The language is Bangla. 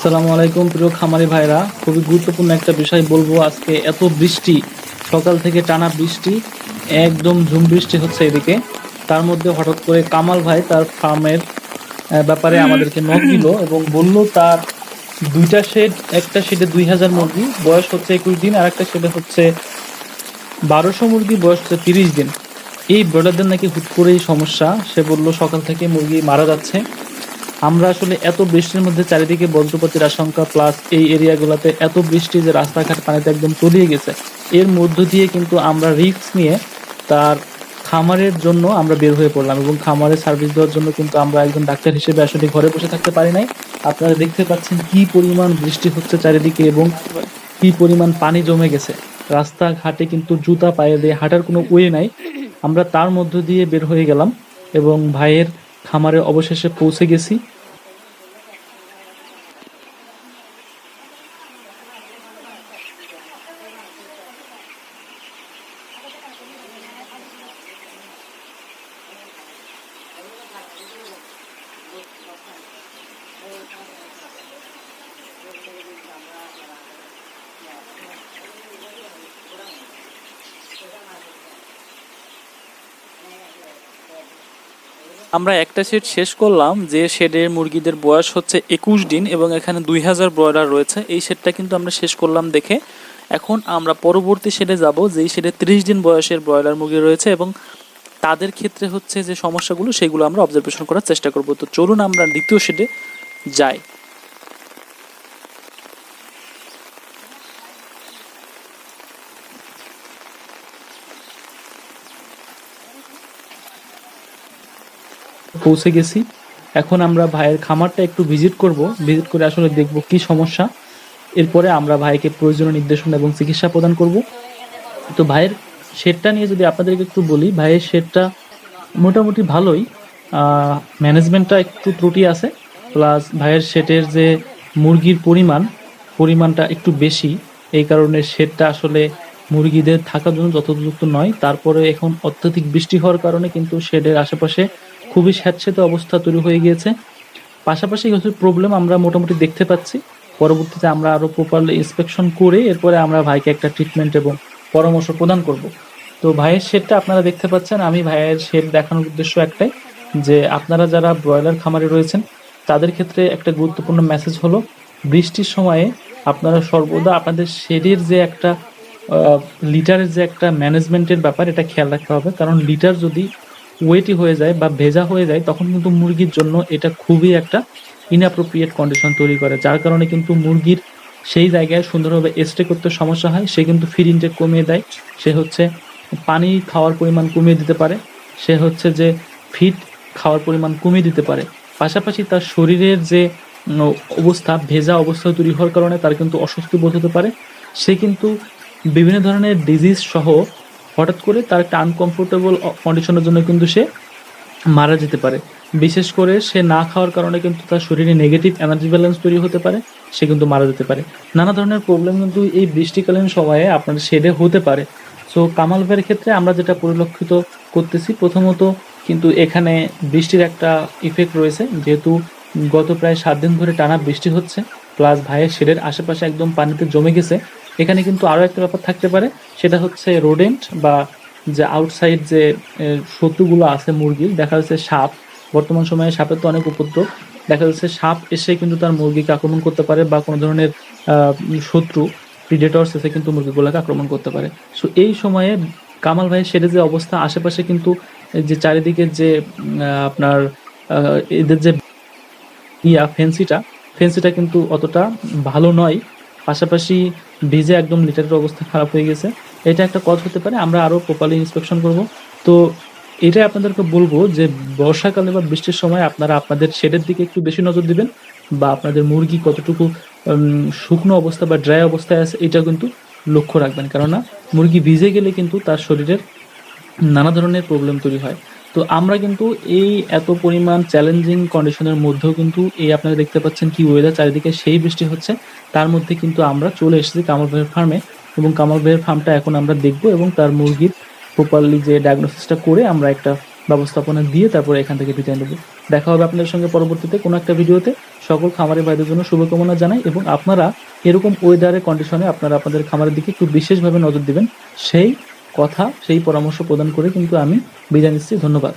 আসসালামু আলাইকুম প্রিয় খামারি ভাইরা। খুবই গুরুত্বপূর্ণ একটা বিষয় বলব আজকে। এত বৃষ্টি সকাল থেকে টানা বৃষ্টি একদম ঝুম বৃষ্টি হচ্ছে এদিকে। তার মধ্যে হঠাৎ করে কামাল ভাই তার ফার্মের ব্যাপারে আমাদেরকে নক দিল এবং বলল তার দুইটা শেড একটা শেডে দুই হাজার মুরগি বয়স হচ্ছে একুশ দিন আর একটা শেডে হচ্ছে বারোশো মুরগি বয়স হচ্ছে তিরিশ দিন। এই ব্রয়লারদের নাকি হুট করেই সমস্যা। সে বলল সকাল থেকে মুরগি মারা যাচ্ছে। আমরা আসলে এত বৃষ্টির মধ্যে চারিদিকে বজ্রপাতের আশঙ্কা প্লাস এই এরিয়াগুলোতে এত বৃষ্টি যে রাস্তাঘাট পানিতে একদম তলিয়ে গেছে। এর মধ্য দিয়ে কিন্তু আমরা রিস্ক নিয়ে তার খামারের জন্য আমরা বের হয়ে পড়লাম এবং খামারের সার্ভিস দেওয়ার জন্য কিন্তু আমরা একজন ডাক্তার হিসেবে আসলে ঘরে বসে থাকতে পারি নাই। আপনারা দেখতে পাচ্ছেন কি পরিমাণ বৃষ্টি হচ্ছে চারিদিকে এবং কি পরিমাণ পানি জমে গেছে। রাস্তাঘাটে কিন্তু জুতা পায়ে দিয়ে হাঁটার কোনো ওয়ে নাই। আমরা তার মধ্য দিয়ে বের হয়ে গেলাম এবং ভাইয়ের খামারে অবশেষে পৌঁছে গেছি। আমরা একটা শেড শেষ করলাম যে শেডের মুরগিদের বয়স হচ্ছে একুশ দিন এবং এখানে দুই হাজার ব্রয়লার রয়েছে। এই শেডটা কিন্তু আমরা শেষ করলাম দেখে। এখন আমরা পরবর্তী শেডে যাব যেই শেডে ত্রিশ দিন বয়সের ব্রয়লার মুরগি রয়েছে এবং তাদের ক্ষেত্রে হচ্ছে যে সমস্যাগুলো, সেগুলো আমরা অবজারভেশন করার চেষ্টা করব। তো চলুন আমরা দ্বিতীয় শেডে যাই। পৌঁছে গেছি। এখন আমরা ভাইয়ের খামারটা একটু ভিজিট করব। ভিজিট করে আসলে দেখব কি সমস্যা। এরপরে আমরা ভাইকে প্রয়োজনীয় নির্দেশনা এবং চিকিৎসা প্রদান করব। তো ভাইয়ের শেডটা নিয়ে যদি আপনাদেরকে একটু বলি, ভাইয়ের শেডটা মোটামুটি ভালোই। ম্যানেজমেন্টটা একটু ত্রুটি আছে প্লাস ভাইয়ের শেডের যে মুরগির পরিমাণ, পরিমাণটা একটু বেশি। এই কারণে শেডটা আসলে মুরগিদের থাকার জন্য যথোপযুক্ত নয়, তারপরে এখন অত্যধিক বৃষ্টি হওয়ার কারণে কিন্তু শেডের আশেপাশে খুবই স্যাঁতসেঁতে অবস্থা তৈরি হয়ে গিয়েছে। পাশাপাশি কিছু প্রবলেম আমরা মোটামুটি দেখতে পাচ্ছি। পরবর্তীতে আমরা আরও প্রপারলি ইন্সপেকশন করে এরপরে আমরা ভাইকে একটা ট্রিটমেন্ট এবং পরামর্শ প্রদান করব। তো ভাইয়ের শেডটা আপনারা দেখতে পাচ্ছেন। আমি ভাইয়ের শেড দেখানোর উদ্দেশ্য একটাই যে আপনারা যারা ব্রয়লার খামারে রয়েছেন, তাদের ক্ষেত্রে একটা গুরুত্বপূর্ণ মেসেজ হলো, বৃষ্টির সময়ে আপনারা সর্বদা আপনাদের শেডের যে একটা লিটারের যে একটা ম্যানেজমেন্টের ব্যাপার, এটা খেয়াল রাখতে হবে। কারণ লিটার যদি ওয়েটি হয়ে যায় বা ভেজা হয়ে যায়, তখন কিন্তু মুরগির জন্য এটা খুবই একটা ইনঅ্যাপ্রোপ্রিয়েট কন্ডিশন তৈরি করে। যার কারণে কিন্তু মুরগির সেই জায়গায় সুন্দরভাবে স্টে করতে সমস্যা হয়, সে কিন্তু ফিড ইনটেক কমিয়ে দেয়। সে হচ্ছে পানি খাওয়ার পরিমাণ কমিয়ে দিতে পারে, সে হচ্ছে যে ফিড খাওয়ার পরিমাণ কমিয়ে দিতে পারে। পাশাপাশি তার শরীরের যে অবস্থা, ভেজা অবস্থা তৈরি হওয়ার কারণে তার কিন্তু অস্বস্তি বোধ হতে পারে। সে কিন্তু বিভিন্ন ধরনের ডিজিজ সহ হঠাৎ করে তার একটা আনকমফোর্টেবল কন্ডিশনের জন্য কিন্তু সে মারা যেতে পারে। বিশেষ করে সে না খাওয়ার কারণে কিন্তু তার শরীরে নেগেটিভ এনার্জি ব্যালেন্স তৈরি হতে পারে, সে কিন্তু মারা যেতে পারে। নানা ধরনের প্রবলেম কিন্তু এই বৃষ্টিকালীন সময়ে আপনার শেডে হতে পারে। সো কামাল ভাইয়ের ক্ষেত্রে আমরা যেটা পরিলক্ষিত করতেছি, প্রথমত কিন্তু এখানে বৃষ্টির একটা ইফেক্ট রয়েছে। যেহেতু গত প্রায় সাত দিন ধরে টানা বৃষ্টি হচ্ছে প্লাস ভাইয়ের শেডের আশেপাশে একদম পানিতে জমে গেছে এখানে কিন্তু আরও একটা ব্যাপার থাকতে পারে, সেটা হচ্ছে রোডেন্ট বা যে আউটসাইড যে শত্রুগুলো আছে মুরগির দেখা যাচ্ছে সাপ। বর্তমান সময়ে সাপের তো অনেক উপদ্রব। দেখা যাচ্ছে সাপ এসে কিন্তু তার মুরগিকে আক্রমণ করতে পারে বা কোনো ধরনের শত্রু প্রিডেটর্স এসে কিন্তু মুরগিগুলোকে আক্রমণ করতে পারে। সো এই সময়ে কামাল ভাইয়ের সেটা যে অবস্থা, আশেপাশে কিন্তু যে চারিদিকে যে আপনার এদের যে ইয়া ফেন্সিটা ফেন্সিটা কিন্তু অতটা ভালো নয়। পাশাপাশি ভিজে একদম লিটারের অবস্থা খারাপ হয়ে গেছে। এটা একটা কজ হতে পারে, আমরা আরও প্রপারলি ইন্সপেকশন করব। তো এটাই আপনাদেরকে বলব যে, বর্ষাকালে বা বৃষ্টির সময় আপনারা আপনাদের শেডের দিকে একটু বেশি নজর দিবেন বা আপনাদের মুরগি কতটুকু শুকনো অবস্থা বা ড্রাই অবস্থায় আছে, এটা কিন্তু লক্ষ্য রাখবেন। কেননা মুরগি ভিজে গেলে কিন্তু তার শরীরের নানা ধরনের প্রবলেম তৈরি হয়। তো আমরা কিন্তু এই এত পরিমাণ চ্যালেঞ্জিং কন্ডিশনের মধ্যেও কিন্তু এই আপনারা দেখতে পাচ্ছেন কি ওয়েদার চারিদিকে সেই বৃষ্টি হচ্ছে। তার মধ্যে কিন্তু আমরা চলে এসেছি কামাল ভাইয়ের ফার্মে এবং কামাল ভাইয়ের ফার্মটা এখন আমরা দেখব এবং তার মুরগির প্রপারলি যে ডায়াগনোসিসটা করে আমরা একটা ব্যবস্থাপনা দিয়ে তারপরে এখান থেকে বিদায় নেব। দেখা হবে আপনাদের সঙ্গে পরবর্তীতে কোনো একটা ভিডিওতে। সকল খামারের ভাইদের জন্য শুভকামনা জানাই এবং আপনারা এরকম ওয়েদারের কন্ডিশনে আপনারা আপনাদের খামারের দিকে একটু বিশেষভাবে নজর দিবেন। সেই কথা সেই পরামর্শ প্রদান করে কিন্তু আমি বিদায় নিচ্ছি ধন্যবাদ।